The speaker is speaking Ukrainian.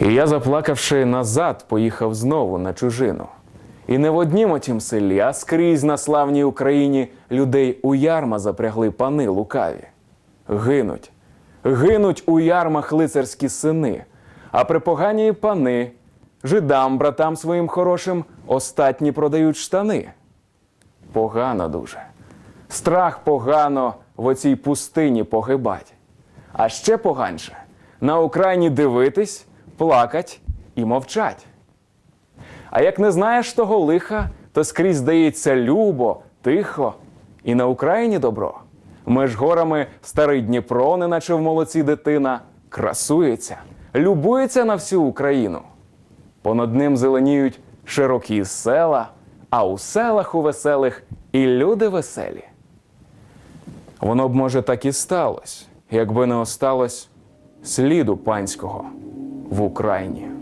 Я, заплакавши назад, поїхав знову на чужину. І не в однім отім селі, а скрізь на славній Україні людей у ярма запрягли пани лукаві. Гинуть, гинуть у ярмах лицарські сини, а припогані пани, жидам, братам своїм хорошим, остатні продають штани. Погано дуже. Страх погано в оцій пустині погибать. А ще поганше на Україні дивитись, плакать і мовчать. А як не знаєш того лиха, то скрізь здається любо, тихо, і на Україні добро. Меж горами старий Дніпро, неначе в молоці дитина, красується, любується на всю Україну. Понад ним зеленіють широкі села, а у селах у веселих і люди веселі. Воно б, може, так і сталося, якби не осталось сліду панського в Україні.